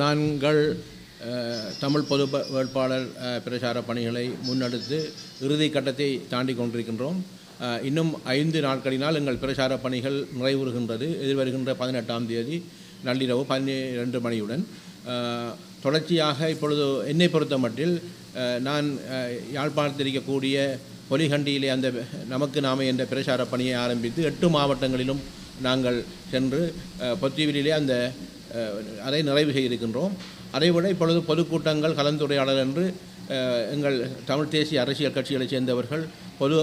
நாங்கள் தமிழ் பொது வேட்பாளர் பிரச்சார பணிகளை முன்னெடுத்து இறுதி கட்டத்தை தாண்டி கொண்டிருக்கின்றோம். இன்னும் ஐந்து நாட்களினால் எங்கள் பிரச்சார பணிகள் நிறைவுறுகின்றது. எதிர்வருகின்ற பதினெட்டாம் தேதி நள்ளிரவு பன்னிரெண்டு மணியுடன். தொடர்ச்சியாக இப்பொழுது என்னை பொறுத்த மட்டில் நான் அஹ், யாழ்ப்பாணத்தில் இருக்கக்கூடிய பொலிகண்டியிலே அந்த நமக்கு நாமே என்ற பிரச்சார பணியை ஆரம்பித்து எட்டு மாவட்டங்களிலும் நாங்கள் சென்று பொத்திவிலே அந்த அதை நிறைவு செய்திருக்கின்றோம் அதைவிட இப்பொழுது பொதுக்கூட்டங்கள் கலந்துரையாடல் என்று எங்கள் தமிழ் தேசிய அரசியல் கட்சிகளைச் சேர்ந்தவர்கள் பொது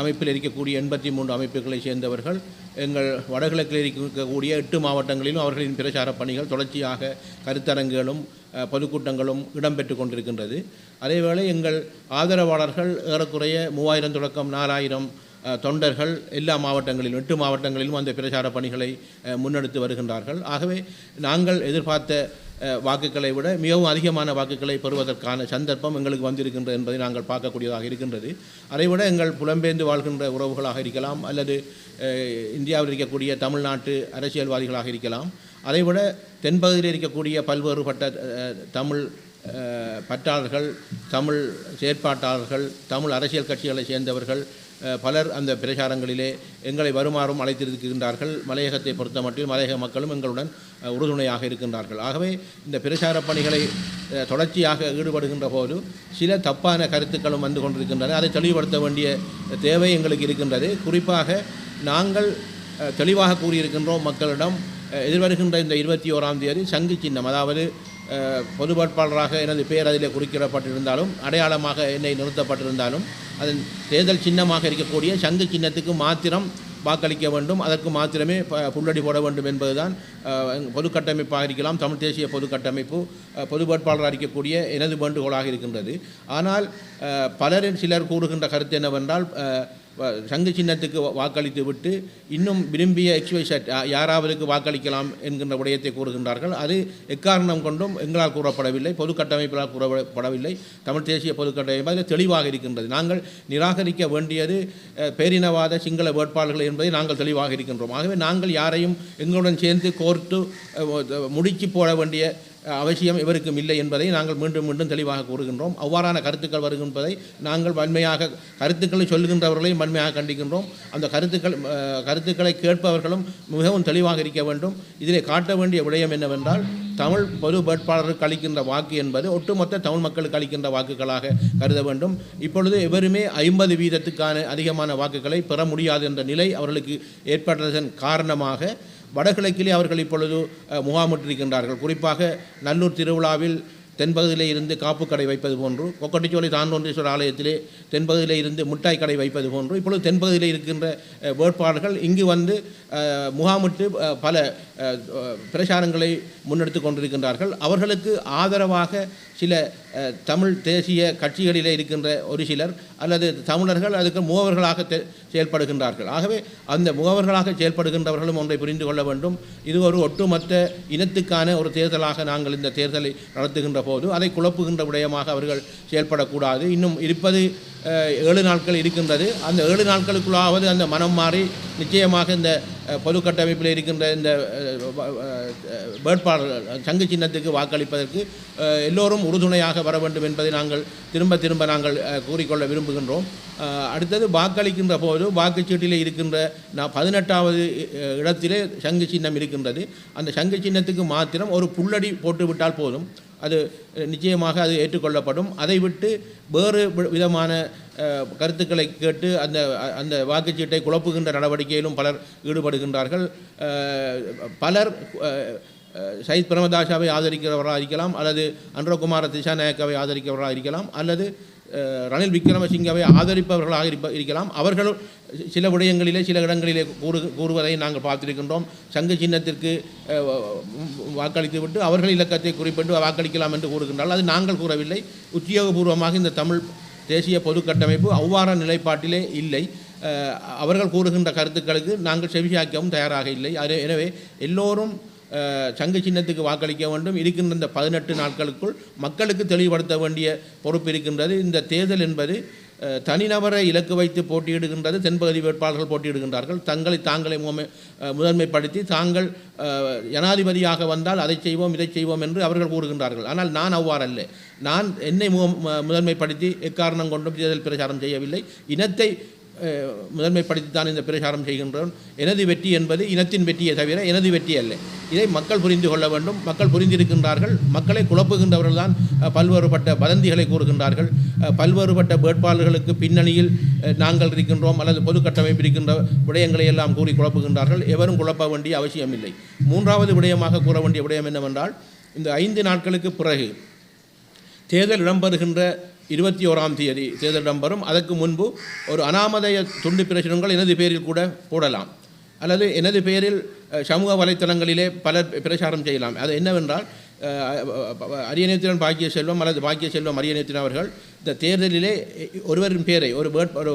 அமைப்பில் இருக்கக்கூடிய எண்பத்தி மூன்று அமைப்புகளைச் சேர்ந்தவர்கள் எங்கள் வடகிழக்கில் இருக்கக்கூடிய எட்டு மாவட்டங்களிலும் அவர்களின் பிரச்சார பணிகள் தொடர்ச்சியாக கருத்தரங்குகளும் பொதுக்கூட்டங்களும் இடம்பெற்று கொண்டிருக்கின்றது. அதேவேளை எங்கள் ஆதரவாளர்கள் ஏறக்குறைய மூவாயிரம் தொடக்கம் நாலாயிரம் தொண்டர்கள் எல்லா மாவட்டங்களிலும் எட்டு மாவட்டங்களிலும் அந்த பிரச்சார பணிகளை முன்னெடுத்து வருகின்றார்கள். ஆகவே நாங்கள் எதிர்பார்த்த வாக்குகளை விட மிகவும் அதிகமான வாக்குகளை பெறுவதற்கான சந்தர்ப்பம் எங்களுக்கு வந்திருக்கின்றது என்பதை நாங்கள் பார்க்கக்கூடியதாக இருக்கின்றது. அதைவிட எங்கள் புலம்பெயர்ந்து வாழ்கின்ற உறவுகளாக இருக்கலாம் அல்லது இந்தியாவில் இருக்கக்கூடிய தமிழ்நாட்டு அரசியல்வாதிகளாக இருக்கலாம். அதைவிட தென்பகுதியில் இருக்கக்கூடிய பல்வேறுபட்ட தமிழ் பற்றாளர்கள் தமிழ் செயற்பாட்டாளர்கள் தமிழ் அரசியல் கட்சிகளை சேர்ந்தவர்கள் பலர் அந்த பிரச்சாரங்களிலே எங்களை வருமாறும் அழைத்திருக்கின்றார்கள். மலையகத்தை பொறுத்த மட்டும் மலையக மக்களும் எங்களுடன் உறுதுணையாக இருக்கின்றார்கள். ஆகவே இந்த பிரச்சார பணிகளை தொடர்ச்சியாக ஈடுபடுகின்ற போது சில தப்பான கருத்துக்களும் வந்து கொண்டிருக்கின்றன. அதை தெளிவுபடுத்த வேண்டிய தேவை எங்களுக்கு இருக்கின்றது. குறிப்பாக நாங்கள் தெளிவாக கூறியிருக்கின்றோம் மக்களிடம் எதிர்வருகின்ற இந்த இருபத்தி ஓராம் தேதி சங்கு சின்னம் அதாவது பொது வேட்பாளராக எனது பெயர் அதில் குறிக்கப்பட்டிருந்தாலும் அடையாளமாக என்னை நிறுத்தப்பட்டிருந்தாலும் அதன் தேர்தல் சின்னமாக இருக்கக்கூடிய சங்கு சின்னத்துக்கு மாத்திரம் வாக்களிக்க வேண்டும். அதற்கு மாத்திரமே ப- புல்லடி போட வேண்டும் என்பதுதான் பொது கட்டமைப்பாக இருக்கலாம் தமிழ் தேசிய பொது கட்டமைப்பு பொது வேட்பாளராக இருக்கக்கூடிய எனது வேண்டுகோளாக இருக்கின்றது. ஆனால் பலரின் சிலர் கூறுகின்ற கருத்து என்னவென்றால் சங்கு சின்னத்துக்கு வா- வாக்களித்து விட்டு இன்னும் விரும்பிய எக்ஸ்வைசட் யாராவதுக்கு வாக்களிக்கலாம் என்கின்ற விடயத்தை கூறுகின்றார்கள். அது எக்காரணம் கொண்டும் எங்களால் கூறப்படவில்லை பொது கட்டமைப்பினால் கூறப்படவில்லை. தமிழ் தேசிய பொது கட்டமைப்பு அதில் தெளிவாக இருக்கின்றது. நாங்கள் நிராகரிக்க வேண்டியது பேரினவாத சிங்கள வேட்பாளர்கள் என்பதை நாங்கள் தெளிவாக இருக்கின்றோம். ஆகவே நாங்கள் யாரையும் எங்களுடன் சேர்ந்து கோர்த்து அஹ், முடிச்சு போட வேண்டிய அவசியம் இவருக்கும் இல்லை என்பதை நாங்கள் மீண்டும் மீண்டும் தெளிவாக கூறுகின்றோம். அவ்வாறான கருத்துக்கள் வருகின்றதை நாங்கள் வன்மையாக கருத்துக்களை சொல்லுகின்றவர்களையும் வன்மையாக கண்டிக்கின்றோம். அந்த கருத்துக்கள் கருத்துக்களை கேட்பவர்களும் மிகவும் தெளிவாக இருக்க வேண்டும். இதிலே காட்ட வேண்டிய விடயம் என்னவென்றால் தமிழ் பொது வேட்பாளருக்கு அளிக்கின்ற வாக்கு என்பது ஒட்டுமொத்த தமிழ் மக்களுக்கு அளிக்கின்ற வாக்குகளாக கருத வேண்டும். இப்பொழுது எவருமே ஐம்பது வீதத்துக்கான அதிகமான வாக்குகளை பெற முடியாது என்ற நிலை அவர்களுக்கு ஏற்பட்டதன் காரணமாக வடகிழக்கிலே அவர்கள் இப்பொழுது முகாமிட்டிருக்கின்றார்கள். குறிப்பாக நல்லூர் திருவிழாவில் தென்பகுதியிலே இருந்து காப்பு கடை வைப்பது போன்று கொக்கட்டிச்சோலை தாண்டோன்றீஸ்வரர் ஆலயத்திலே தென்பகுதியிலே இருந்து மிட்டாய் கடை வைப்பது போன்று இப்பொழுது தென்பகுதியிலே இருக்கின்ற வேட்பாளர்கள் இங்கு வந்து முகாமிட்டு பல பிரச்சாரங்களை முன்னெடுத்து கொண்டிருக்கின்றார்கள். அவர்களுக்கு ஆதரவாக சில தமிழ் தேசிய கட்சிகளிலே இருக்கின்ற ஒரு சிலர் அல்லது தமிழர்கள் அதுக்கு முகவர்களாக தெ- செயல்படுகின்றார்கள். ஆகவே அந்த முகவர்களாக செயல்படுகின்றவர்களும் ஒன்றை புரிந்து கொள்ள வேண்டும். இது ஒரு ஒட்டுமொத்த இனத்துக்கான ஒரு தேர்தலாக நாங்கள் இந்த தேர்தலை நடத்துகின்ற போது அதை குழப்புகின்ற விடயமாக அவர்கள் செயல்படக்கூடாது. இன்னும் இருப்பது ஏழு நாட்கள் இருக்கின்றது. அந்த ஏழு நாட்களுக்குள்ளாவது அந்த மனம் மாறி நிச்சயமாக இந்த பொது கட்டமைப்பில் இருக்கின்ற இந்த அஹ், வேட்பாளர்கள் சங்கு சின்னத்துக்கு வாக்களிப்பதற்கு எல்லோரும் உறுதுணையாக வர வேண்டும் என்பதை நாங்கள் திரும்ப திரும்ப நாங்கள் கூறிக்கொள்ள விரும்புகின்றோம். அடுத்தது வாக்களிக்கின்ற போது வாக்குச்சீட்டில் இருக்கின்ற நான் பதினெட்டாவது இடத்திலே சங்கு சின்னம் இருக்கின்றது. அந்த சங்கு சின்னத்துக்கு மாத்திரம் ஒரு புல்லடி போட்டுவிட்டால் போதும். அது நிச்சயமாக அது ஏற்றுக்கொள்ளப்படும். அதை விட்டு வேறு வி- விதமான கருத்துக்களை கேட்டு அந்த அந்த வாக்குச்சீட்டை குழப்புகின்ற நடவடிக்கையிலும் பலர் ஈடுபடுகின்றார்கள். பலர் சயித் பிரமதாஷாவை ஆதரிக்கிறவராக இருக்கலாம் அல்லது அன்றகுமார திசாநாயக்காவை ஆதரிக்கிறவராக இருக்கலாம் அல்லது ரணில் விக்ரமசிங்கவை ஆதரிப்பவர்களாக இருப்ப இருக்கலாம். அவர்கள் சில விடயங்களிலே சில இடங்களிலே கூறு கூறுவதை நாங்கள் பார்த்திருக்கின்றோம். சங்கு சின்னத்திற்கு வாக்களித்துவிட்டு அவர்கள் இலக்கத்தை குறிப்பிட்டு வாக்களிக்கலாம் என்று கூறுகின்றால் அது நாங்கள் கூறவில்லை. உத்தியோகபூர்வமாக இந்த தமிழ் தேசிய பொது கட்டமைப்பு அவ்வாறான நிலைப்பாட்டிலே இல்லை. அவர்கள் கூறுகின்ற கருத்துக்களுக்கு நாங்கள் செவியாக்கவும் தயாராக இல்லை. அது- எனவே எல்லோரும் சங்கு சின்னத்துக்கு வாக்களிக்க வேண்டும். இருக்கின்ற இந்த பதினெட்டு நாட்களுக்குள் மக்களுக்கு தெளிவுபடுத்த வேண்டிய பொறுப்பு இருக்கின்றது. இந்த தேர்தல் என்பது தனிநபரை இலக்கு வைத்து போட்டியிடுகின்றது தென்பகுதி வேட்பாளர்கள் போட்டியிடுகின்றார்கள். தங்களை தாங்களே முதன்மைப்படுத்தி தாங்கள் ஜனாதிபதியாக வந்தால் அதை செய்வோம் இதை செய்வோம் என்று அவர்கள் கூறுகின்றார்கள். ஆனால் நான் அவ்வாறல்ல. நான் என்னை முதன்மைப்படுத்தி எக்காரணம் கொண்டும் தேர்தல் பிரச்சாரம் செய்யவில்லை. இனத்தை முதன்மைப்படுத்தி தான் இந்த பிரச்சாரம் செய்கின்றோம். எனது வெற்றி என்பது இனத்தின் வெற்றியை தவிர எனது வெற்றி அல்ல. இதை மக்கள் புரிந்து கொள்ள வேண்டும். மக்கள் புரிந்திருக்கின்றார்கள். மக்களை குழப்புகின்றவர்கள் தான் பல்வேறுபட்ட வதந்திகளை கூறுகின்றார்கள். பல்வேறுபட்ட வேட்பாளர்களுக்கு பின்னணியில் நாங்கள் இருக்கின்றோம் அல்லது பொது கட்டமைப்பு இருக்கின்ற விடயங்களை எல்லாம் கூறி குழப்புகின்றார்கள். எவரும் குழப்ப வேண்டிய அவசியமில்லை மூன்றாவது விடயமாக கூற வேண்டிய விடயம் என்னவென்றால் இந்த ஐந்து நாட்களுக்கு பிறகு தேர்தல் இடம்பெறுகின்ற இருபத்தி ஓராம் தேதி தேர்தல் இடம்பெறும் அதற்கு முன்பு ஒரு அனாமதய துண்டு பிரசுரங்கள் எனது பேரில் கூட போடலாம். அல்லது எனது பேரில் சமூக வலைத்தளங்களிலே பலர் பிரச்சாரம் செய்யலாம். அது என்னவென்றால் அஹ், அரியநேத்திரன் பாக்கிய செல்வம் அல்லது பாக்கிய செல்வம் அரியநேத்திரன் அவர்கள் இந்த தேர்தலிலே ஒருவரின் பேரை ஒரு வேட் ஒரு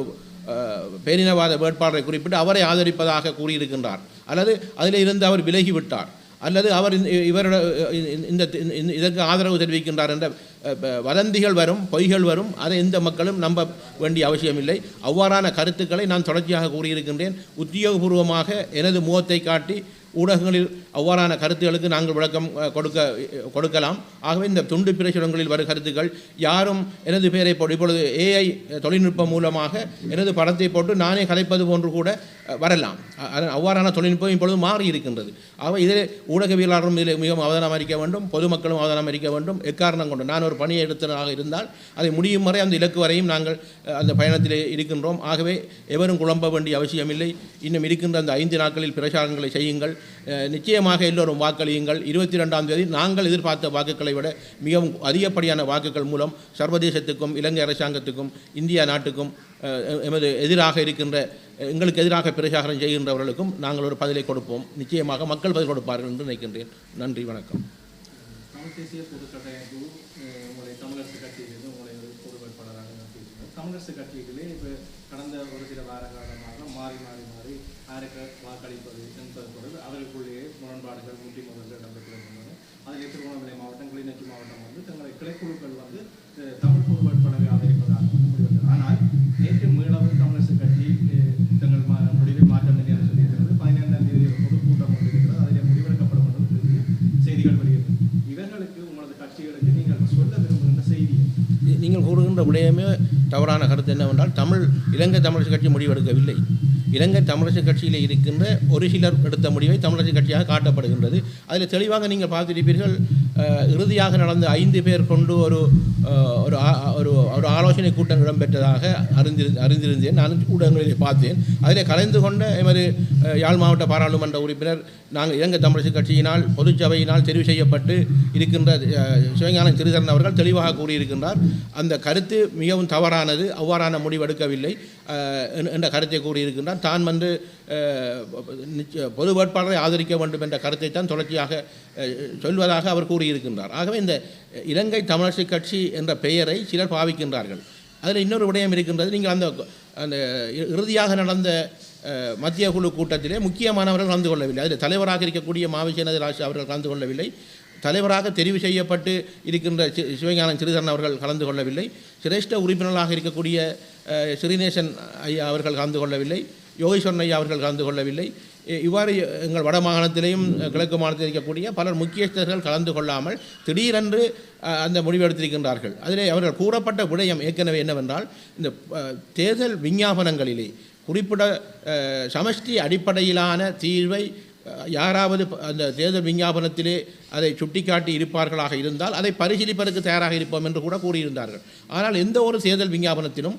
பேரினவாத வேட்பாளரை குறிப்பிட்டு அவரை ஆதரிப்பதாக கூறியிருக்கின்றார். அல்லது அதில் இருந்து அவர் விலகிவிட்டார். அல்லது அவர் இந்த- இவரோட இந்த- இதற்கு ஆதரவு தெரிவிக்கின்றார் என்ற வதந்திகள் வரும் பொய்கள் வரும் அதை எந்த மக்களும் நம்ப வேண்டிய அவசியமில்லை. அவ்வாறான கருத்துக்களை நான் தொடர்ச்சியாக கூறியிருக்கின்றேன். உத்தியோகபூர்வமாக எனது முகத்தை காட்டி ஊடகங்களில் அவ்வாறான கருத்துகளுக்கு நாங்கள் விளக்கம் கொடுக்க கொடுக்கலாம். ஆகவே இந்த துண்டு பிரசுரங்களில் வரும் கருத்துக்கள் யாரும் எனது பெயரை போட்டு இப்பொழுது ஏஐ தொழில்நுட்பம் மூலமாக எனது படத்தை போட்டு நானே கலைப்பது போன்று கூட வரலாம். அது அவ்வாறான தொழில்நுட்பம் இப்பொழுது மாறி இருக்கின்றது. ஆக இதில் ஊடகவியலாளரும் இதில் மிகவும் அவதானம் அளிக்க வேண்டும் பொதுமக்களும் அவதானம் அளிக்க வேண்டும். எக்காரணம் கொண்டு நான் ஒரு பணியை எடுத்ததாக இருந்தால் அதை முடியும் வரை அந்த இலக்கு வரையும் நாங்கள் அந்த பயணத்தில் இருக்கின்றோம். ஆகவே எவரும் குழம்ப வேண்டிய அவசியமில்லை. இன்னும் இருக்கின்ற அந்த ஐந்து நாட்களில் பிரச்சாரங்களை செய்யுங்கள். நிச்சயமாக எல்லோரும் வாக்களியுங்கள். இருபத்தி ரெண்டாம் தேதி நாங்கள் எதிர்பார்த்த வாக்குகளை விட மிகவும் அதிகப்படியான வாக்குகள் மூலம் சர்வதேசத்துக்கும் இலங்கை அரசாங்கத்துக்கும் இந்தியா நாட்டுக்கும் எமது எதிராக இருக்கின்ற எங்களுக்கு எதிராக பிரச்சாரம் செய்கின்றவர்களுக்கும் நாங்கள் ஒரு பதிலை கொடுப்போம். நிச்சயமாக மக்கள் பதில் கொடுப்பார்கள் என்று நினைக்கின்றேன். நன்றி வணக்கம். காங்கிரஸ் தேசிய கட்சிகளே இப்போ கடந்த ஒரு சில வார காலமாக மாறி மாறி மாறி யாருக்கு வாக்களிப்பது என்பது தொடர்பு அவர்களுக்குள்ளேயே முரண்பாடுகள் முட்டி முதல்கள் இடம்பெற்று வருகின்றன அதில் திருவண்ணாமலை மாவட்டம் கிளிநொச்சி மாவட்டம் வந்து தங்களை கிளைக்குழுக்கள் வந்து தமிழ் பொது வேட்பாளரை ஆதரிப்பதாக முடிவெடுத்தது. ஆனால் நேற்று மீளவும் தமிழரசு கட்சி அஹ், தங்கள் மா- முடிவை மாற்றம் இல்லை என்று சொல்லியிருக்கிறது பதினைந்தாம் தேதி ஒரு பொதுக்கூட்டம் கொண்டிருக்கிறது அதில் முடிவெடுக்கப்படும் என்று சொல்லி செய்திகள் வருகிறது இவர்களுக்கு உங்களது கட்சிகளுக்கு நீங்கள் சொல்ல விரும்புகின்ற செய்தி நீ- நீங்கள் விடயமே தவறான கருத்து என்னவென்றால் தமிழ் இலங்கை தமிழரசு கட்சி முடிவெடுக்கவில்லை. இலங்கை தமிழரசு கட்சியில் இருக்கின்ற ஒரு சிலர் எடுத்த முடிவை தமிழரசு கட்சியாக காட்டப்படுகின்றது. அதில் தெளிவாக நீங்கள் பார்த்திருப்பீர்கள் இறுதியாக நடந்த ஐந்து பேர் கொண்டு ஒரு ஒரு ஒரு ஒரு ஆலோசனை கூட்டம் இடம்பெற்றதாக அறிந்திரு அறிந்திருந்தேன். நான் ஊடகங்களில் பார்த்தேன். அதில் கலந்து கொண்ட எமது யாழ் மாவட்ட பாராளுமன்ற உறுப்பினர் நாங்கள் இலங்கை தமிழரசு கட்சியினால் பொதுச்சபையினால் தெரிவு செய்யப்பட்டு இருக்கின்ற சிவஞானம் சிறிதரன் அவர்கள் தெளிவாக கூறியிருக்கின்றார். அந்த கருத்து மிகவும் தவறானது. அவ்வாறான முடிவெடுக்கவில்லை என்ற கருத்தை கூறியிருக்கின்றார். தான் வந்து நிச்சய- பொது வேட்பாளரை ஆதரிக்க வேண்டும் என்ற கருத்தை தான் தொடர்ச்சியாக சொல்வதாக அவர் கூறியிருக்கின்றார். ஆகவே இந்த இலங்கை தமிழரசு கட்சி என்ற பெயரை சிலர் பாவிக்கின்றார்கள். அதில் இன்னொரு விடயம் இருக்கின்றது. நீங்கள் அந்த அந்த இறுதியாக நடந்த மத்திய குழு கூட்டத்திலே முக்கியமானவர்கள் கலந்து கொள்ளவில்லை. அதில் தலைவராக இருக்கக்கூடிய மாவிசேனது ராஜ் அவர்கள் கலந்து கொள்ளவில்லை. தலைவராக தெரிவு செய்யப்பட்டு இருக்கின்ற சி- சிவஞானம் சிறிதரன் அவர்கள் கலந்து கொள்ளவில்லை. சிரேஷ்ட உறுப்பினர்களாக இருக்கக்கூடிய ஸ்ரீநேசன் ஐயா அவர்கள் கலந்து கொள்ளவில்லை. யோகேஸ்வரன் ஐயா அவர்கள் கலந்து கொள்ளவில்லை. இவ்வாறு எங்கள் வட மாகாணத்திலேயும் கிழக்கு மாநிலத்தில் இருக்கக்கூடிய பலர் முக்கியஸ்தர்கள் கலந்து கொள்ளாமல் திடீரென்று அந்த முடிவெடுத்திருக்கின்றார்கள். அதிலே அவர்கள் கூறப்பட்ட விடயம் ஏற்கனவே என்னவென்றால் இந்த தேர்தல் விஞ்ஞாபனங்களிலே குறிப்பிட சமஷ்டி அடிப்படையிலான தீர்வை யாராவது அந்த தேர்தல் விஞ்ஞாபனத்திலே அதை சுட்டிக்காட்டி இருப்பார்களாக இருந்தால் அதை பரிசீலிப்பதற்கு தயாராக இருப்போம் என்று கூட கூறியிருந்தார்கள். ஆனால் எந்த ஒரு தேர்தல் விஞ்ஞாபனத்திலும்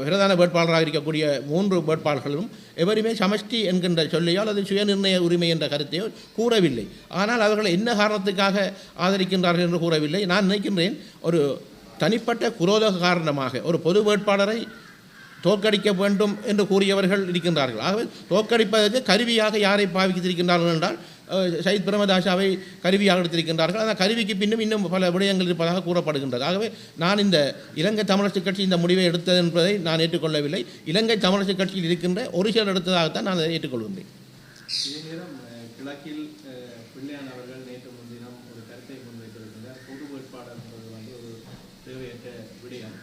பிரதான வேட்பாளராக இருக்கக்கூடிய மூன்று வேட்பாளர்களும் எவருமே சமஷ்டி என்கின்ற சொல்லையோ அல்லது சுயநிர்ணய உரிமை என்ற கருத்தையோ கூறவில்லை. ஆனால் அவர்கள் என்ன காரணத்துக்காக ஆதரிக்கின்றார்கள் என்று கூறவில்லை. நான் நினைக்கின்றேன் ஒரு தனிப்பட்ட குரோத காரணமாக ஒரு பொது வேட்பாளரை தோற்கடிக்க வேண்டும் என்று கூறியவர்கள் இருக்கின்றார்கள். ஆகவே தோற்கடிப்பதற்கு கருவியாக யாரை பாவித்திருக்கின்றார்கள் என்றால் அஹ், சயித் பிரமதாசாவை கருவியாக எடுத்திருக்கின்றார்கள் அந்த கருவிக்கு பின்னும் இன்னும் பல விடயங்கள் இருப்பதாக கூறப்படுகின்றது. ஆகவே நான் இந்த இலங்கை தமிழரசு கட்சி இந்த முடிவை எடுத்தது என்பதை நான் ஏற்றுக்கொள்ளவில்லை. இலங்கை தமிழரசு கட்சியில் இருக்கின்ற ஒரு சிலர் எடுத்ததாகத்தான் நான் அதை ஏற்றுக்கொள்கின்றேன். கிழக்கில் பிள்ளையான் அவர்கள் நேற்று முன்தினம் ஒரு கருத்தை முன்வைத்திருக்கிறார். பொது வேட்பாளர் என்பது வந்து ஒரு தேவையற்ற விடயம்.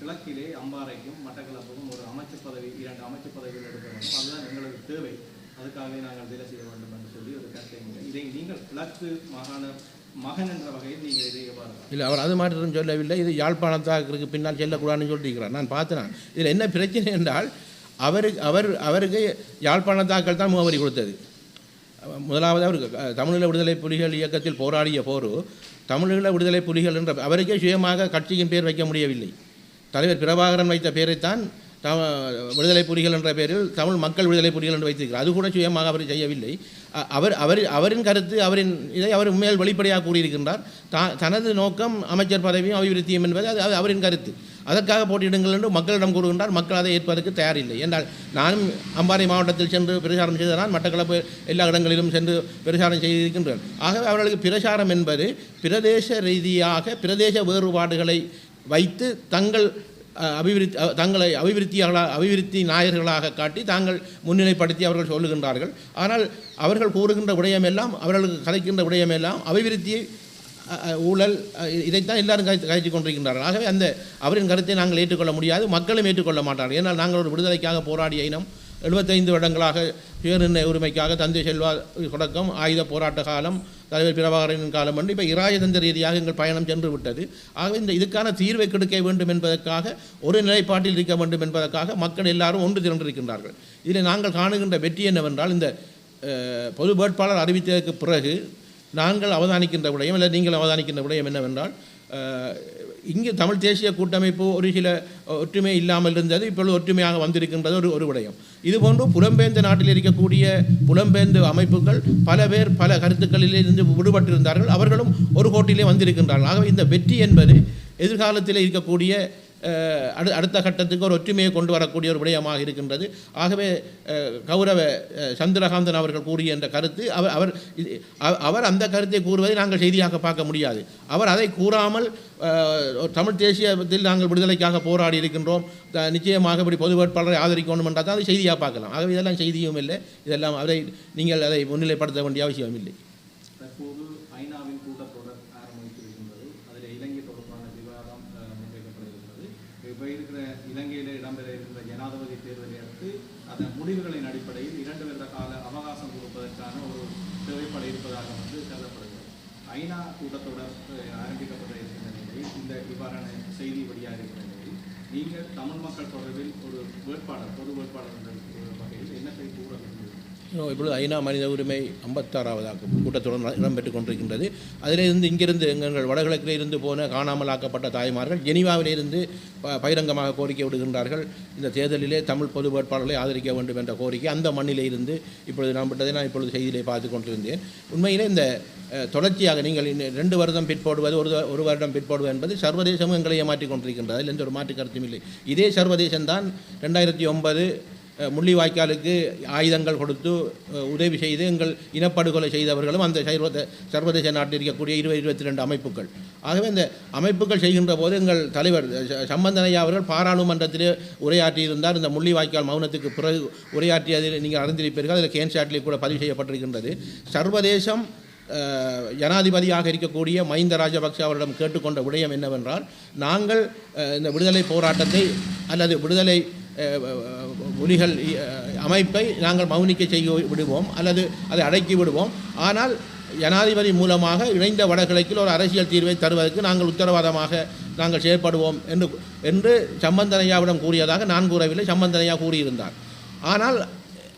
கிழக்கிலே அம்பாறைக்கும் மட்டக்களப்புக்கும் ஒரு அமைச்சு பதவி இரண்டு அமைச்சு பதவிகள் எடுக்க வேண்டும் அதுதான் எங்களுக்கு தேவை. அதுக்காகவே நாங்கள் வேலை செய்ய வேண்டும் என்று சொல்லி ஒரு கருத்தை இதை நீங்கள் கிழக்கு மாகாண மகன் என்ற வகையில் நீங்கள் இதை எவ்வாறு இல்லை அவர் அது மாற்றம் சொல்லவில்லை. இது யாழ்ப்பாணத்தாக்கு பின்னால் செல்லக்கூடாதுன்னு சொல்லியிருக்கிறார் நான் பார்த்தேன் இதில் என்ன பிரச்சனை என்றால் அவருக்கு அவர் அவருக்கு யாழ்ப்பாணத்தாக்கள் தான் முகவரி கொடுத்தது. முதலாவது அவர் தமிழீழ விடுதலை புலிகள் இயக்கத்தில் போராடிய போரு தமிழீழ விடுதலை புலிகள் என்ற அவருக்கே சுயமாக கட்சியின் பேர் வைக்க முடியவில்லை. தலைவர் பிரபாகரன் வைத்த பேரைத்தான் விடுதலை புலிகள் என்ற பெயரில் தமிழ் மக்கள் விடுதலை புலிகள் என்று வைத்திருக்கிறார். அது கூட சுயமாக அவர் செய்யவில்லை. அவர் அவர் அவரின் கருத்து அவரின் இதை அவர் உண்மையில் வெளிப்படையாக கூறியிருக்கின்றார். த தனது நோக்கம் அமைச்சர் பதவியும் அபிவிருத்தியும் என்பது அது அவரின் கருத்து. அதற்காக போட்டியிடுங்கள் என்று மக்களிடம் கூறுகின்றார். மக்கள் அதை ஏற்பதற்கு தயாரில்லை. என்றால் நானும் அம்பாறை மாவட்டத்தில் சென்று பிரச்சாரம் செய்ததனால் மட்டக்களப்பு எல்லா இடங்களிலும் சென்று பிரச்சாரம் செய்திருக்கின்றனர். ஆகவே அவர்களுக்கு பிரச்சாரம் என்பது பிரதேச ரீதியாக பிரதேச வேறுபாடுகளை வைத்து தங்கள் அபிவிருத்தி தங்களை அபிவிருத்தியாளர் அபிவிருத்தி நாயர்களாக காட்டி தாங்கள் முன்னிலைப்படுத்தி அவர்கள் சொல்லுகின்றார்கள். ஆனால் அவர்கள் கூறுகின்ற விடயமெல்லாம் அவர்களுக்கு கதைக்கின்ற விடயமெல்லாம் அபிவிருத்தியை ஊழல் இதைத்தான் எல்லாரும் கதை கதைத்து கொண்டிருக்கின்றார்கள். ஆகவே அந்த அவரின் கருத்தை நாங்கள் ஏற்றுக்கொள்ள முடியாது மக்களும் ஏற்றுக்கொள்ள மாட்டார்கள். ஏன்னால் நாங்கள் ஒரு விடுதலைக்காக போராடிய இனம் எழுபத்தைந்து வருடங்களாக சுயநிர்ணய உரிமைக்காக தந்தை செல்வா தொடக்கம் ஆயுத போராட்ட காலம் தலைவர் பிரபாகரனின் காலம் என்று இப்போ இராஜதந்திர ரீதியாக எங்கள் பயணம் சென்று விட்டது. ஆகவே இந்த இதுக்கான தீர்வை கிடைக்க வேண்டும் என்பதற்காக ஒரு நிலைப்பாட்டில் இருக்க வேண்டும் என்பதற்காக மக்கள் எல்லாரும் ஒன்று திரண்டிருக்கின்றார்கள். இதில் நாங்கள் காணுகின்ற வெற்றி என்னவென்றால் இந்த பொது வேட்பாளர் அறிவித்ததற்கு பிறகு நாங்கள் அவதானிக்கின்ற விடயம் இல்லை நீங்கள் அவதானிக்கின்ற விடயம் என்னவென்றால் இங்கு தமிழ் தேசிய கூட்டமைப்பு ஒரு சில ஒற்றுமை இல்லாமல் இருந்தது இப்பொழுது ஒற்றுமையாக வந்திருக்கின்றது ஒரு ஒரு விடயம். இதுபோன்று புலம்பெயர்ந்த நாட்டில் இருக்கக்கூடிய புலம்பெயர்ந்த அமைப்புகள் பல பேர் பல கருத்துக்களில் இருந்து விடுபட்டிருந்தார்கள். அவர்களும் ஒரு கோட்டிலே வந்திருக்கின்றார்கள். ஆகவே இந்த வெற்றி என்பது எதிர்காலத்தில் இருக்கக்கூடிய அடு அடுத்த கட்டத்துக்கு ஒரு ஒற்றுமையை கொண்டு வரக்கூடிய ஒரு விடயமாக இருக்கின்றது. ஆகவே கௌரவ சந்திரகாந்தன் அவர்கள் கூறிய என்ற கருத்து அவர் அவர் அவர் அந்த கருத்தை கூறுவதை நாங்கள் செய்தியாக பார்க்க முடியாது. அவர் அதை கூறாமல் தமிழ் தேசியத்தில் நாங்கள் விடுதலைக்காக போராடி இருக்கின்றோம். நிச்சயமாக இப்படி பொது வேட்பாளரை ஆதரிக்கணும் என்றால் தான் அதை செய்தியாக பார்க்கலாம். ஆகவே இதெல்லாம் செய்தியும் இல்லை. இதெல்லாம் அதை நீங்கள் அதை முன்னிலைப்படுத்த வேண்டிய அவசியம் இல்லை இப்போ இருக்கிற இலங்கையில் இடம்பெற இருந்த ஜனாதிபதி தேர்தலை அடுத்து அதன் முடிவுகளின் அடிப்படையில் இரண்டு வருட கால அவகாசம் கொடுப்பதற்கான ஒரு தேவைப்பட இருப்பதாக வந்து கருதப்படுகிறது. ஐநா கூட்டத்தொடர் ஆரம்பிக்கப்பட்ட ஆரம்பிக்கப்பட இருக்கின்ற நிலையில் இந்த இவ்வாறான செய்தி வெளியாக இருக்கிற நிலையில் நீங்கள் தமிழ் மக்கள் தொடர்பில் ஒரு வேட்பாளர் பொது வேட்பாளர் என்ற வகையில் என்னத்தை கூற இன்னும் இப்பொழுது ஐநா மனித உரிமை ஐம்பத்தாறாவதாக கூட்டத்தொடர் இடம்பெற்றுக் கொண்டிருக்கின்றது அதிலிருந்து இங்கிருந்து எங்கள் வடகிழக்கில் இருந்து போன காணாமல் ஆக்கப்பட்ட தாய்மார்கள் ஜெனிவாவிலிருந்து ப- பகிரங்கமாக கோரிக்கை விடுகின்றார்கள். இந்த தேர்தலிலே தமிழ் பொது வேட்பாளர்களை ஆதரிக்க வேண்டும் என்ற கோரிக்கை அந்த மண்ணிலே இருந்து இப்பொழுது நான் விட்டதை நான் இப்பொழுது செய்தியிலே பார்த்து கொண்டிருந்தேன். உண்மையிலே இந்த தொடர்ச்சியாக நீங்கள் ரெண்டு வருடம் பிற்போடுவது ஒரு ஒரு வருடம் பிற்போடுவது என்பது சர்வதேசமும் எங்களை ஏமாற்றிக் கொண்டிருக்கின்றது. அதில் எந்த ஒரு மாற்று கருத்தும் இல்லை. இதே சர்வதேசம்தான் ரெண்டாயிரத்தி ஒன்பது முள்ளிவாய்க்காலுக்கு ஆயுதங்கள் கொடுத்து உதவி செய்து எங்கள் இனப்படுகொலை செய்தவர்களும் அந்த சர்வத சர்வதேச நாட்டில் இருக்கக்கூடிய இருபது இருபத்தி ரெண்டு அமைப்புகள். ஆகவே இந்த அமைப்புகள் செய்கின்ற போது எங்கள் தலைவர் சம்பந்தனையா அவர்கள் பாராளுமன்றத்திலே உரையாற்றியிருந்தார். இந்த முள்ளிவாய்க்கால் மௌனத்துக்கு பிறகு உரையாற்றியதில் நீங்கள் அறிந்திருப்பீர்கள். அதில் கேன்சாட்டிலே கூட பதிவு செய்யப்பட்டிருக்கின்றது. சர்வதேசம் ஜனாதிபதியாக இருக்கக்கூடிய மஹிந்த ராஜபக்ஷ அவரிடம் கேட்டுக்கொண்ட விடயம் என்னவென்றால் நாங்கள் இந்த விடுதலை போராட்டத்தை அல்லது விடுதலை அஹ், புலிகள் அமைப்பை நாங்கள் மௌனிக்க செய்ய விடுவோம் அல்லது அதை அடக்கி விடுவோம். ஆனால் ஜனாதிபதி மூலமாக இணைந்த வடகிழக்கில் ஒரு அரசியல் தீர்வை தருவதற்கு நாங்கள் உத்தரவாதமாக நாங்கள் செயற்படுவோம் என்று என்று சம்பந்தனையாவிடம் கூறியதாக நான் கூறவில்லை சம்பந்தனையா கூறியிருந்தார். ஆனால்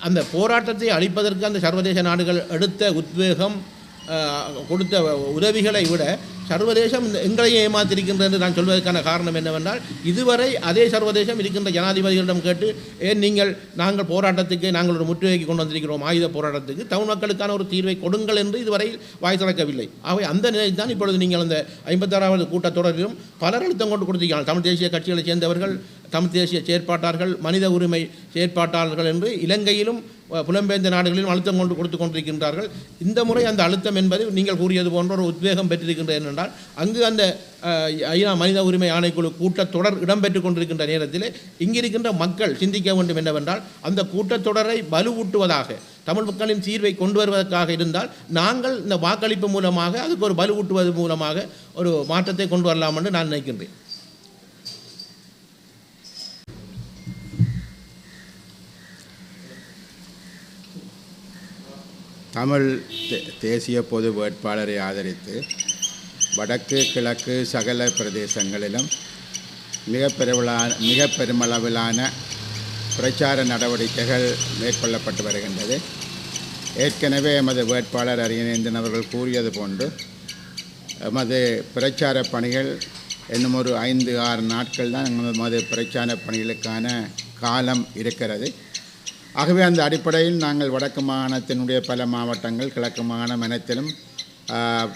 அந்த போராட்டத்தை அழிப்பதற்கு அந்த சர்வதேச நாடுகள் எடுத்த உத்வேகம் கொடுத்த உதவிகளை விட சர்வதேசம் எங்களையும் ஏமாத்திருக்கின்றது என்று நான் சொல்வதற்கான காரணம் என்னவென்றால் இதுவரை அதே சர்வதேசம் இருக்கின்ற ஜனாதிபதிகளிடம் கேட்டு ஏன் நீங்கள் நாங்கள் போராட்டத்துக்கு நாங்கள் ஒரு முற்றுகைக்கு கொண்டு வந்திருக்கிறோம் ஆயுத போராட்டத்துக்கு தமிழ் மக்களுக்கான ஒரு தீர்வை கொடுங்கள் என்று இதுவரை வாய் திறக்கவில்லை. ஆகவே அந்த நிலையில் தான் இப்பொழுது நீங்கள் அந்த ஐம்பத்தாறாவது கூட்டத்தொடரிலும் பலர் அழுத்தம் கொண்டு கொடுத்திருக்கிறார்கள். தமிழ் தேசிய கட்சிகளைச் சேர்ந்தவர்கள் தமிழ் தேசிய செயற்பாட்டாளர்கள் மனித உரிமை செயற்பாட்டாளர்கள் என்று இலங்கையிலும் புலம்பெயர்ந்த நாடுகளிலும் அழுத்தம் கொண்டு கொடுத்து கொண்டிருக்கின்றார்கள். இந்த முறை அந்த அழுத்தம் என்பது நீங்கள் கூறியது போன்ற ஒரு உத்வேகம் பெற்றிருக்கின்றது என்னென்றால் அங்கு அந்த ஐநா மனித உரிமை ஆணைக்குழு கூட்டத்தொடர் இடம்பெற்று கொண்டிருக்கின்ற நேரத்தில் இங்கிருக்கின்ற மக்கள் சிந்திக்க வேண்டும் என்னவென்றால் அந்த கூட்டத்தொடரை வலுவூட்டுவதாக தமிழ் மக்களின் தீர்வை கொண்டு வருவதற்காக இருந்தால் நாங்கள் இந்த வாக்களிப்பு மூலமாக அதுக்கு ஒரு வலுவூட்டுவது மூலமாக ஒரு மாற்றத்தை கொண்டு வரலாம் என்று நான் நினைக்கின்றேன். தமிழ் தேசிய பொது வேட்பாளரை ஆதரித்து வடக்கு கிழக்கு சகல பிரதேசங்களிலும் மிக பெருவிழான மிக பெருமளவிலான பிரச்சார நடவடிக்கைகள் மேற்கொள்ளப்பட்டு வருகின்றது. ஏற்கனவே எமது வேட்பாளர் அரியநேந்திரன் அவர்கள் கூறியது போன்று எமது பிரச்சார பணிகள் இன்னும் ஒரு ஐந்து ஆறு நாட்கள் தான் எமது பிரச்சார பணிகளுக்கான காலம் இருக்கிறது. ஆகவே அந்த அடிப்படையில் நாங்கள் வடக்கு மாகாணத்தினுடைய பல மாவட்டங்கள் கிழக்கு மாகாணம் அனைத்திலும்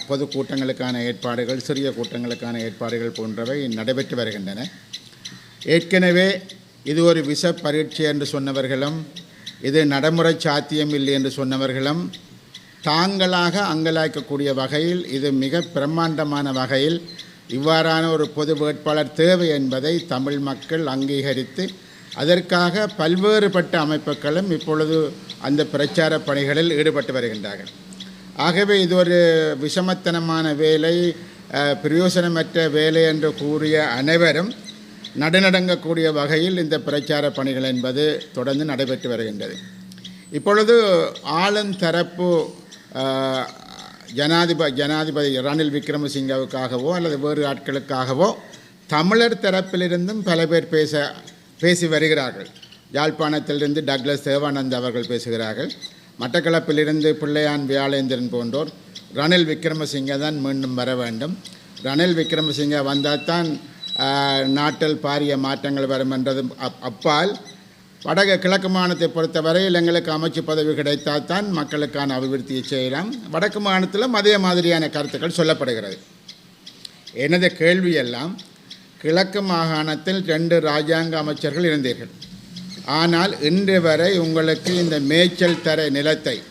பொது கூட்டங்களுக்கான ஏற்பாடுகள் சிறிய கூட்டங்களுக்கான ஏற்பாடுகள் போன்றவை நடைபெற்று வருகின்றன. ஏற்கனவே இது ஒரு விஷ பரீட்சை என்று சொன்னவர்களும் இது நடைமுறை சாத்தியம் இல்லை என்று சொன்னவர்களும் தாங்களாக அங்கலாய்க்கக்கூடிய வகையில் இது மிக பிரம்மாண்டமான வகையில் இவ்வாறான ஒரு பொது வேட்பாளர் தேவை என்பதை தமிழ் மக்கள் அங்கீகரித்து அதற்காக பல்வேறுபட்ட அமைப்புகளும் இப்பொழுது அந்த பிரச்சார பணிகளில் ஈடுபட்டு வருகின்றார்கள். ஆகவே இது ஒரு விஷமத்தனமான வேலை பிரயோசனமற்ற வேலை என்று கூறிய அனைவரும் நடுநடங்கக்கூடிய வகையில் இந்த பிரச்சார பணிகள் என்பது தொடர்ந்து நடைபெற்று வருகின்றது. இப்பொழுது ஆளும் தரப்பு ஜனாதிபதி ஜனாதிபதி ரணில் விக்ரமசிங்கவுக்காகவோ அல்லது வேறு ஆட்களுக்காகவோ தமிழர் தரப்பிலிருந்தும் பல பேர் பேச பேசி வருகிறார்கள். யாழ்ப்பாணத்திலிருந்து டக்ளஸ் தேவானந்த் அவர்கள் பேசுகிறார்கள். மட்டக்களப்பிலிருந்து பிள்ளையான் வியாழேந்திரன் போன்றோர் ரணில் விக்ரமசிங்க தான் மீண்டும் வர வேண்டும். ரணில் விக்ரமசிங்க வந்தால் தான் நாட்டில் பாரிய மாற்றங்கள் வரும் என்றதும் அப் அப்பால் வடக கிழக்கு மாநிலத்தை பொறுத்தவரையில் எங்களுக்கு அமைச்சு பதவி கிடைத்தால் தான் மக்களுக்கான அபிவிருத்தியை செய்யலாம். வடக்கு மாநிலத்திலும் அதே மாதிரியான கருத்துக்கள் சொல்லப்படுகிறது. எனது கேள்வியெல்லாம் கிழக்கு மாகாணத்தில் ரெண்டு ராஜாங்க அமைச்சர்கள் இருந்தீர்கள். ஆனால் இன்று வரை உங்களுக்கு இந்த மேய்ச்சல் தர நிலத்தை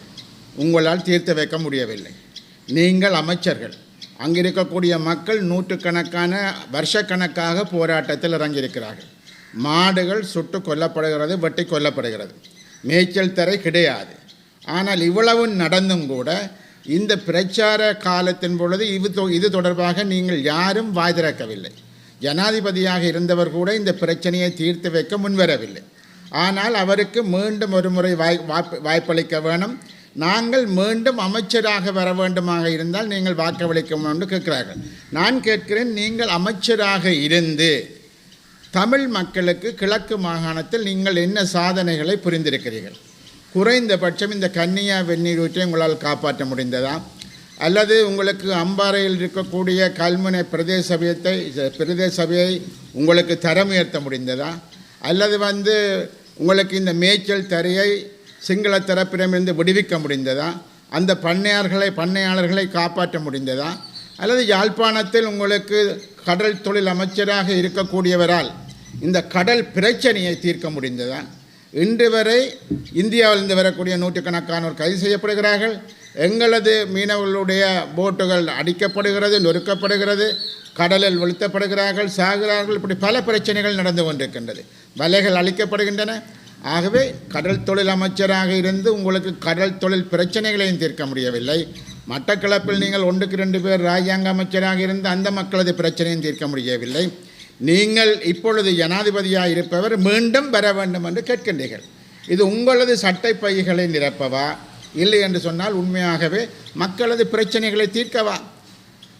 உங்களால் தீர்த்து வைக்க முடியவில்லை. நீங்கள் அமைச்சர்கள். அங்கிருக்கக்கூடிய மக்கள் நூற்றுக்கணக்கான வருஷக்கணக்காக போராட்டத்தில் இறங்கியிருக்கிறார்கள். மாடுகள் சுட்டு கொல்லப்படுகிறது வெட்டி கொல்லப்படுகிறது. மேய்ச்சல் தரை கிடையாது. ஆனால் இவ்வளவு நடந்தும் கூட இந்த பிரச்சார காலத்தின் பொழுது இது தொ- இது தொடர்பாக நீங்கள் யாரும் வாய் திறக்கவில்லை. ஜனாதிபதியாக இருந்தவர் கூட இந்த பிரச்சனையை தீர்த்து வைக்க முன்வரவில்லை. ஆனால் அவருக்கு மீண்டும் ஒரு முறை வாய் வாய்ப்பு வாய்ப்பளிக்க வேணும். நாங்கள் மீண்டும் அமைச்சராக வர வேண்டுமாக இருந்தால் நீங்கள் வாக்களிக்க வேண்டும் என்று கேட்கிறார்கள். நான் கேட்கிறேன் நீங்கள் அமைச்சராக இருந்து தமிழ் மக்களுக்கு கிழக்கு மாகாணத்தில் நீங்கள் என்ன சாதனைகளை புரிந்திருக்கிறீர்கள்? குறைந்தபட்சம் இந்த கன்னியா வெந்நீர் ஊற்றை உங்களால் காப்பாற்ற முடிந்ததா? அல்லது உங்களுக்கு அம்பாறையில் இருக்கக்கூடிய கல்முனை பிரதேச சபையத்தை பிரதேச சபையை உங்களுக்கு தரம் உயர்த்த முடிந்ததா? அல்லது வந்து உங்களுக்கு இந்த மேய்ச்சல் தரையை சிங்கள தரப்பிடமிருந்து விடுவிக்க முடிந்ததா? அந்த பண்ணையார்களை பண்ணையாளர்களை காப்பாற்ற முடிந்ததா? அல்லது யாழ்ப்பாணத்தில் உங்களுக்கு கடல் தொழில் அமைச்சராக இருக்கக்கூடியவரால் இந்த கடல் பிரச்சனையை தீர்க்க முடிந்ததா? இன்று வரை இந்தியாவிலிருந்து வரக்கூடிய நூற்றுக்கணக்கானோர் கைது செய்யப்படுகிறார்கள். எங்களது மீனவர்களுடைய போட்டுகள் அடிக்கப்படுகிறது நொறுக்கப்படுகிறது கடலில் வெளுத்தப்படுகிறார்கள் சாகிறார்கள் இப்படி பல பிரச்சனைகள் நடந்து கொண்டிருக்கின்றது. வலைகள் அளிக்கப்படுகின்றன ஆகவே கடல் தொழில் அமைச்சராக இருந்து உங்களுக்கு கடல் தொழில் பிரச்சனைகளையும் தீர்க்க முடியவில்லை. மட்டக்களப்பில் நீங்கள் ஒன்றுக்கு ரெண்டு பேர் ராஜாங்க அமைச்சராக இருந்து அந்த மக்களது பிரச்சனையும் தீர்க்க முடியவில்லை. நீங்கள் இப்பொழுது ஜனாதிபதியாக இருப்பவர் மீண்டும் வர வேண்டும் என்று கேட்கின்றீர்கள். இது உங்களது சட்டை பைகளை நிரப்பவா? இல்லை என்று சொன்னால் உண்மையாகவே மக்களது பிரச்சனைகளை தீர்க்கவா?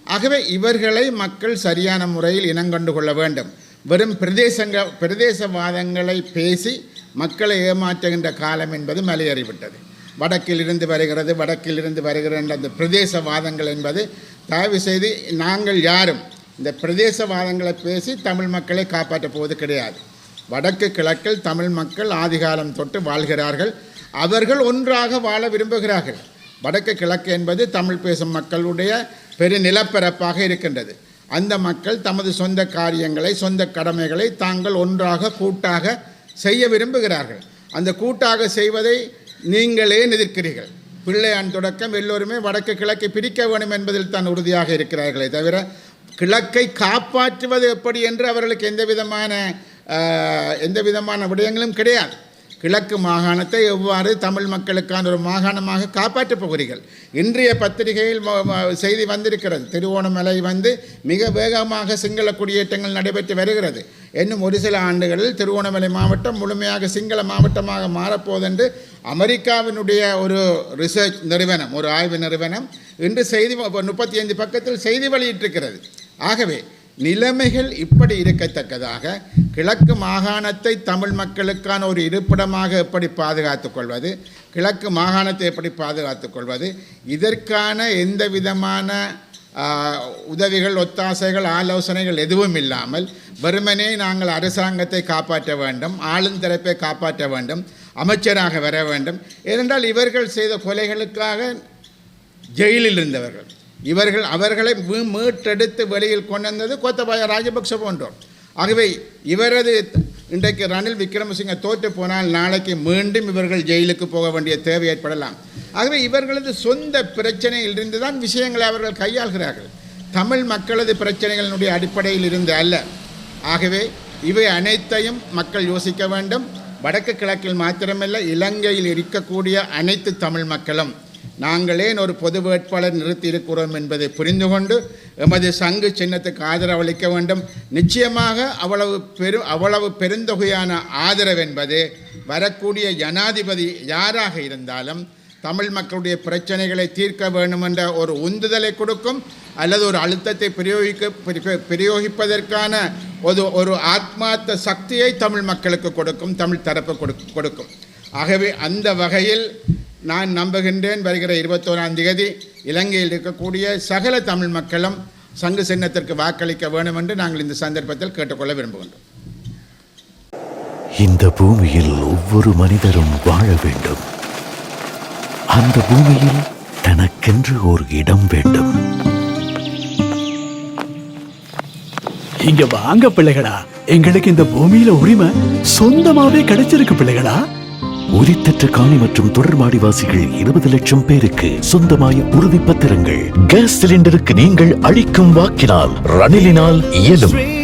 ஆகவே இவர்களை மக்கள் சரியான முறையில் இனங்கண்டு கொள்ள வேண்டும். வெறும் பிரதேசங்க பிரதேசவாதங்களை பேசி மக்களை ஏமாற்றுகின்ற காலம் என்பது மலையேறிவிட்டது. வடக்கிலிருந்து வருகிறது வடக்கிலிருந்து வருகிற என்ற அந்த பிரதேசவாதங்கள் என்பது தயவு செய்து நாங்கள் யாரும் இந்த பிரதேசவாதங்களை பேசி தமிழ் மக்களை காப்பாற்றப் போவது கிடையாது. வடக்கு கிழக்கில் தமிழ் மக்கள் ஆதிகாலம் தொட்டு வாழ்கிறார்கள். அவர்கள் ஒன்றாக வாழ விரும்புகிறார்கள். வடக்கு கிழக்கு என்பது தமிழ் பேசும் மக்களுடைய பெரு நிலப்பரப்பாக இருக்கின்றது. அந்த மக்கள் தமது சொந்த காரியங்களை சொந்த கடமைகளை தாங்கள் ஒன்றாக கூட்டாக செய்ய விரும்புகிறார்கள். அந்த கூட்டாக செய்வதை நீங்களே எதிர்க்கிறீர்கள். பிள்ளையான் தொடக்கம் எல்லோருமே வடக்கு கிழக்கை பிரிக்க வேண்டும் என்பதில் தான் உறுதியாக இருக்கிறார்களே தவிர கிழக்கை காப்பாற்றுவது எப்படி என்று அவர்களுக்கு எந்த விதமான எந்த விதமான விடயங்களும் கிடையாது. கிழக்கு மாகாணத்தை எவ்வாறு தமிழ் மக்களுக்கான ஒரு மாகாணமாக காப்பாற்றப் போகிறீர்கள்? இன்றைய பத்திரிகையில் ம- செய்தி வந்திருக்கிறது. திருவோணமலை வந்து மிக வேகமாக சிங்கள குடியேற்றங்கள் நடைபெற்று வருகிறது. இன்னும் ஒரு சில ஆண்டுகளில் திருவோணமலை மாவட்டம் முழுமையாக சிங்கள மாவட்டமாக மாறப்போதென்று அமெரிக்காவினுடைய ஒரு ரிசர்ச் நிறுவனம் ஒரு ஆய்வு நிறுவனம் இன்று செய்தி முப்பத்தி ஐந்து பக்கத்தில் செய்தி வெளியிட்டிருக்கிறது. ஆகவே நிலைமைகள் இப்படி இருக்கத்தக்கதாக கிழக்கு மாகாணத்தை தமிழ் மக்களுக்கான ஒரு இருப்பிடமாக எப்படி பாதுகாத்துக் கொள்வது? கிழக்கு மாகாணத்தை எப்படி பாதுகாத்துக் கொள்வது? இதற்கான எந்த விதமான உதவிகள் ஒத்தாசைகள் ஆலோசனைகள் எதுவும் இல்லாமல் வெறுமனே நாங்கள் அரசாங்கத்தை காப்பாற்ற வேண்டும் ஆளுந்தரப்பை காப்பாற்ற வேண்டும் அமைச்சராக வர வேண்டும். ஏனென்றால் இவர்கள் செய்த கொலைகளுக்காக ஜெயிலில் இருந்தவர்கள். இவர்கள் அவர்களை மீ- மீட்டெடுத்து வெளியில் கொண்டு வந்தது கோத்தபாய ராஜபக்ச போன்றோம் ஆகவே இவரது இன்றைக்கு ரணில் விக்ரமசிங்க தோற்று போனால் நாளைக்கு மீண்டும் இவர்கள் ஜெயிலுக்கு போக வேண்டிய தேவை ஏற்படலாம். ஆகவே இவர்களது சொந்த பிரச்சனையிலிருந்து தான் விஷயங்களை அவர்கள் கையாள்கிறார்கள். தமிழ் மக்களது பிரச்சனைகளினுடைய அடிப்படையில் இருந்து அல்ல. ஆகவே இவை அனைத்தையும் மக்கள் யோசிக்க வேண்டும். வடக்கு கிழக்கில் மாத்திரமல்ல இலங்கையில் இருக்கக்கூடிய அனைத்து தமிழ் மக்களும் நாங்களே ஒரு பொது வேட்பாளர் நிறுத்தி இருக்கிறோம் என்பதை புரிந்து கொண்டு எமது சங்கு சின்னத்துக்கு ஆதரவு அளிக்க வேண்டும். நிச்சயமாக அவ்வளவு பெரு அவ்வளவு பெருந்தொகையான ஆதரவு என்பது வரக்கூடிய ஜனாதிபதி யாராக இருந்தாலும் தமிழ் மக்களுடைய பிரச்சனைகளை தீர்க்க வேண்டும் என்ற ஒரு உந்துதலை கொடுக்கும் அல்லது ஒரு அழுத்தத்தை பிரயோகிக்க பிரி- பிரயோகிப்பதற்கான ஒரு ஒரு ஆத்மார்த்த சக்தியை தமிழ் மக்களுக்கு கொடுக்கும் தமிழ் தரப்பு கொடுக்- கொடுக்கும். ஆகவே அந்த வகையில் நான் நம்புகின்றேன் வருகிற இருபத்தோராம் தேதி இலங்கையில் இருக்கக்கூடிய சகல தமிழ் மக்களும் சங்கு சின்னத்திற்கு வாக்களிக்க வேண்டும் என்று நாங்கள் இந்த சந்தர்ப்பத்தில் கேட்டுக்கொள்ள விரும்புகின்றோம். இந்த பூமியில் ஒவ்வொரு மனிதரும் வாழ வேண்டும். அந்த பூமியில் தனக்கென்று ஒரு இடம் வேண்டும். இங்க வாங்க பிள்ளைகளா. எங்களுக்கு இந்த பூமியில உரிமை சொந்தமாவே கிடைச்சிருக்கு பிள்ளைகளா. உரித்தற்ற காணி மற்றும் தொடர்வாடிவாசிகள் இருபது லட்சம் பேருக்கு சொந்தமாய உறுதிப்பத்திரங்கள். கேஸ் சிலிண்டருக்கு நீங்கள் அளிக்கும் வாக்கினால் ரணிலினால் இயலும்.